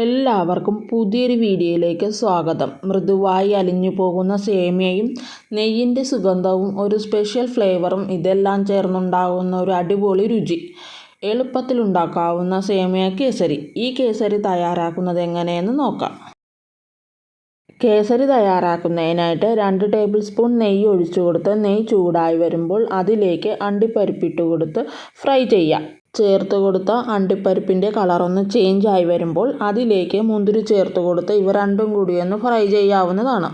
എല്ലാവർക്കും പുതിയൊരു വീഡിയോയിലേക്ക് സ്വാഗതം. മൃദുവായി അലിഞ്ഞു പോകുന്ന സേമിയയും നെയ്യിന്റെ സുഗന്ധവും ഒരു സ്പെഷ്യൽ ഫ്ലേവറും ഇതെല്ലാം ചേർന്നുണ്ടാകുന്ന ഒരു അടിപൊളി രുചി. എളുപ്പത്തിൽ ഉണ്ടാക്കാവുന്ന സേമിയ കേസരി. ഈ കേസരി തയ്യാറാക്കുന്നത് എങ്ങനെയെന്ന് നോക്കാം. കേസരി തയ്യാറാക്കുന്നതിനായിട്ട് രണ്ട് ടേബിൾ സ്പൂൺ നെയ്യ് ഒഴിച്ചു കൊടുത്ത് നെയ്യ് ചൂടായി വരുമ്പോൾ അതിലേക്ക് അണ്ടിപ്പരിപ്പിട്ട് കൊടുത്ത് ഫ്രൈ ചെയ്യാം. ചേർത്ത് കൊടുത്ത അണ്ടിപ്പരിപ്പിന്റെ കളറൊന്ന് ആയി വരുമ്പോൾ അതിലേക്ക് മുന്തിരി ചേർത്ത് കൊടുത്ത് ഇവ രണ്ടും കൂടി ഒന്ന് ഫ്രൈ ചെയ്യാവുന്നതാണ്.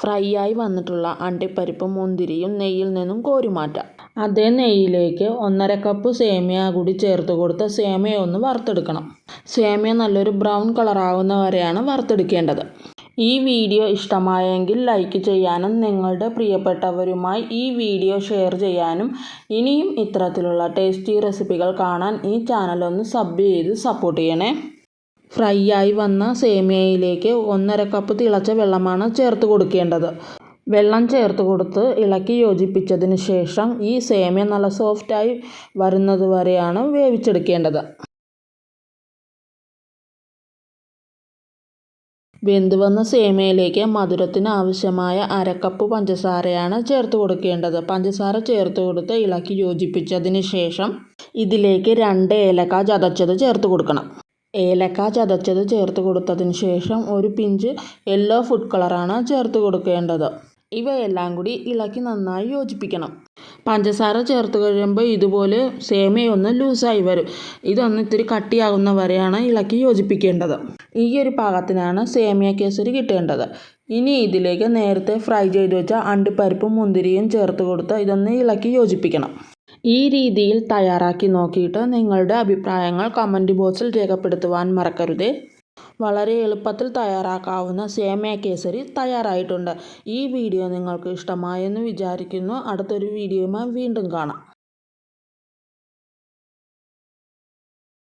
ഫ്രൈ ആയി വന്നിട്ടുള്ള അണ്ടിപ്പരിപ്പും മുന്തിരിയും നെയ്യിൽ നിന്നും കോരി മാറ്റാം അതേ നെയ്യിലേക്ക് ഒന്നര കപ്പ് സേമിയ കൂടി ചേർത്ത് കൊടുത്ത് സേമിയ ഒന്ന് വറുത്തെടുക്കണം. സേമിയ നല്ലൊരു ബ്രൗൺ കളറാവുന്ന വരെയാണ് വറുത്തെടുക്കേണ്ടത്. ഈ വീഡിയോ ഇഷ്ടമായെങ്കിൽ ലൈക്ക് ചെയ്യാനും നിങ്ങളുടെ പ്രിയപ്പെട്ടവരുമായി ഈ വീഡിയോ ഷെയർ ചെയ്യാനും. ഇനിയും ഇത്തരത്തിലുള്ള ടേസ്റ്റി റെസിപ്പികൾ കാണാൻ ഈ ചാനൽ ഒന്ന് സബ് ചെയ്ത് സപ്പോർട്ട് ചെയ്യണേ. ഫ്രൈ ആയി വന്ന സേമിയയിലേക്ക് ഒന്നര കപ്പ് തിളച്ച വെള്ളമാണ് ചേർത്ത് കൊടുക്കേണ്ടത്. വെള്ളം ചേർത്ത് കൊടുത്ത് ഇളക്കി യോജിപ്പിച്ചതിന് ശേഷം ഈ സേമിയ നല്ല സോഫ്റ്റായി വരുന്നത് വരെയാണ് വേവിച്ചെടുക്കേണ്ടത്. വെന്ത് വന്ന സേമിയയിലേക്ക് മധുരത്തിന് ആവശ്യമായ അരക്കപ്പ് പഞ്ചസാരയാണ് ചേർത്ത് കൊടുക്കേണ്ടത്. പഞ്ചസാര ചേർത്ത് കൊടുത്ത് ഇളക്കി യോജിപ്പിച്ചതിന് ശേഷം ഇതിലേക്ക് രണ്ട് ഏലക്ക ചതച്ചത് ചേർത്ത് കൊടുക്കണം. ഏലക്ക ചതച്ചത് ചേർത്ത് കൊടുത്തതിന് ശേഷം ഒരു പിഞ്ച് യെല്ലോ ഫുഡ് കളറാണ് ചേർത്ത് കൊടുക്കേണ്ടത്. ഇവയെല്ലാം കൂടി ഇളക്കി നന്നായി യോജിപ്പിക്കണം. പഞ്ചസാര ചേർത്ത് കഴിയുമ്പോൾ ഇതുപോലെ സേമിയ ഒന്ന് ലൂസായി വരും. ഇതൊന്ന് ഇത്തിരി കട്ടിയാകുന്ന വരെയാണ് ഇളക്കി യോജിപ്പിക്കേണ്ടത്. ഈ ഒരു പാകത്തിനാണ് സേമിയ കേസരി കിട്ടേണ്ടത്. ഇനി ഇതിലേക്ക് നേരത്തെ ഫ്രൈ ചെയ്ത് വെച്ച അണ്ടിപ്പരിപ്പും മുന്തിരിയും ചേർത്ത് കൊടുത്ത് ഇതൊന്ന് ഇളക്കി യോജിപ്പിക്കണം. ഈ രീതിയിൽ തയ്യാറാക്കി നോക്കിയിട്ട് നിങ്ങളുടെ അഭിപ്രായങ്ങൾ കമന്റ് ബോക്സിൽ രേഖപ്പെടുത്തുവാൻ മറക്കരുതേ. വളരെ എളുപ്പത്തിൽ തയ്യാറാക്കാവുന്ന സേമിയ കേസരി തയ്യാറായിട്ടുണ്ട്. ഈ വീഡിയോ നിങ്ങൾക്ക് ഇഷ്ടമായെന്ന് വിചാരിക്കുന്നു. അടുത്തൊരു വീഡിയോയുമായി വീണ്ടും കാണാം.